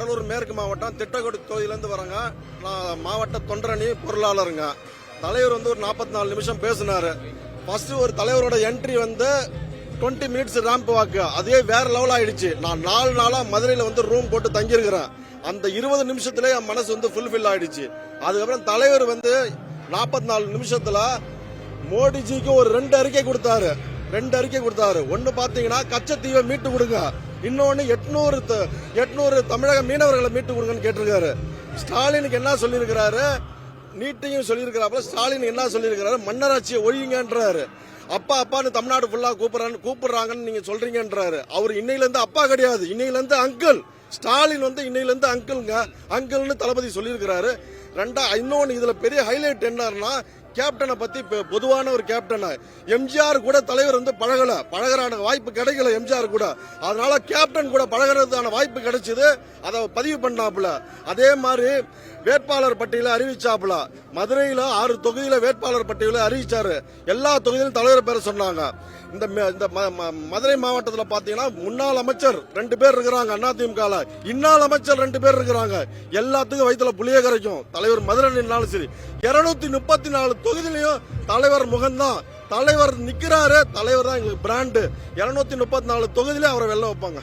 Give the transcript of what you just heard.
கடலூர் மேற்கு மாவட்டம் திட்டக்குடி தொகுதியிலேருந்து வரேங்க. நான் மாவட்ட தொண்டரணி பொருளாளருங்க. தலைவர் வந்து ஒரு நாற்பத்தி நாலு நிமிஷம் பேசினாரு. ஃபர்ஸ்ட் ஒரு தலைவரோட என்ட்ரி வந்து டுவெண்ட்டி மினிட்ஸ் ரேம்ப் வாக்கு அதே வேற லெவல் ஆயிடுச்சு. நான் நாலு நாளாக மதுரையில் வந்து ரூம் போட்டு தங்கியிருக்கிறேன். அந்த இருபது நிமிஷத்துல என் மனசு வந்து ஃபுல்ஃபில் ஆயிடுச்சு. அதுக்கப்புறம் தலைவர் வந்து நாற்பத்தி நாலு நிமிஷத்தில் மோடிஜிக்கு ஒரு ரெண்டு அறிக்கை கொடுத்தாரு. ரெண்டு அறிக்கை கொடுத்தாரு. ஒன்னு பாத்தீங்கன்னா கச்சத்தீவை மீட்டு கொடுங்க. இன்னொன்னு எட்நூறு எட்நூறு தமிழக மீனவர்களை மீட்டு கொடுங்கன்னு கேட்டிருக்காரு. ஸ்டாலினுக்கு என்ன சொல்லியிருக்கிறாரு? நீட்டையும் சொல்லியிருக்கிறாப்புல ஸ்டாலின் என்ன சொல்லியிருக்கிறாரு? மன்னராட்சியை ஒழியுங்கன்றாரு. அப்பா அப்பான்னு தமிழ்நாடு ஃபுல்லாக கூப்பிட்றான்னு கூப்பிடுறாங்கன்னு நீங்கள் சொல்கிறீங்கன்றாரு அவர் இன்னையிலேருந்து அப்பா கிடையாது. இன்னையிலேருந்து அங்கிள் ஸ்டாலின் வந்து இன்னையிலேருந்து அங்கிள்ங்க அங்கிள்னு தளபதி சொல்லியிருக்கிறாரு. ரெண்டா இன்னொன்று இதில் பெரிய ஹைலைட் என்னன்னா கேப்டனை பத்தி பொதுவான ஒரு கேப்டன் எம்ஜிஆர் கூட தலைவர் வந்து பழகல. பழகுறான வாய்ப்பு கிடைக்கல எம்ஜிஆர் கூட. அதனால கேப்டன் கூட பழகுறதுக்கான வாய்ப்பு கிடைச்சது. அதை பதிவு பண்ணாப்புல. அதே மாதிரி வேட்பாளர் பட்டியல அறிவிச்சாப்புல. மதுரையில் ஆறு தொகுதியில வேட்பாளர் பட்டியல அறிவிச்சாரு. எல்லா தொகுதியிலும் தலைவர் பேர சொன்னாங்க. இந்த இந்த ம- ம- மதுரை மாவட்டத்தில் பார்த்தீங்கன்னா முன்னாள் அமைச்சர் ரெண்டு பேர் இருக்கிறாங்க அதிமுக இன்னால் அமைச்சர் ரெண்டு பேர் இருக்கிறாங்க. எல்லாத்துக்கும் வயிற்றுல புளிய கரைக்கும். தலைவர் மதுரை நின்னாலும் சரி. இருநூத்தி முப்பத்தி நாலு தொகுதியிலையும் தலைவர் முகம்தான் தலைவர் நிற்கிறாரு தலைவர் தான் எங்களுக்கு பிராண்டு இருநூத்தி முப்பத்தி நாலு தொகுதியிலே அவரை வெளில வைப்பாங்க.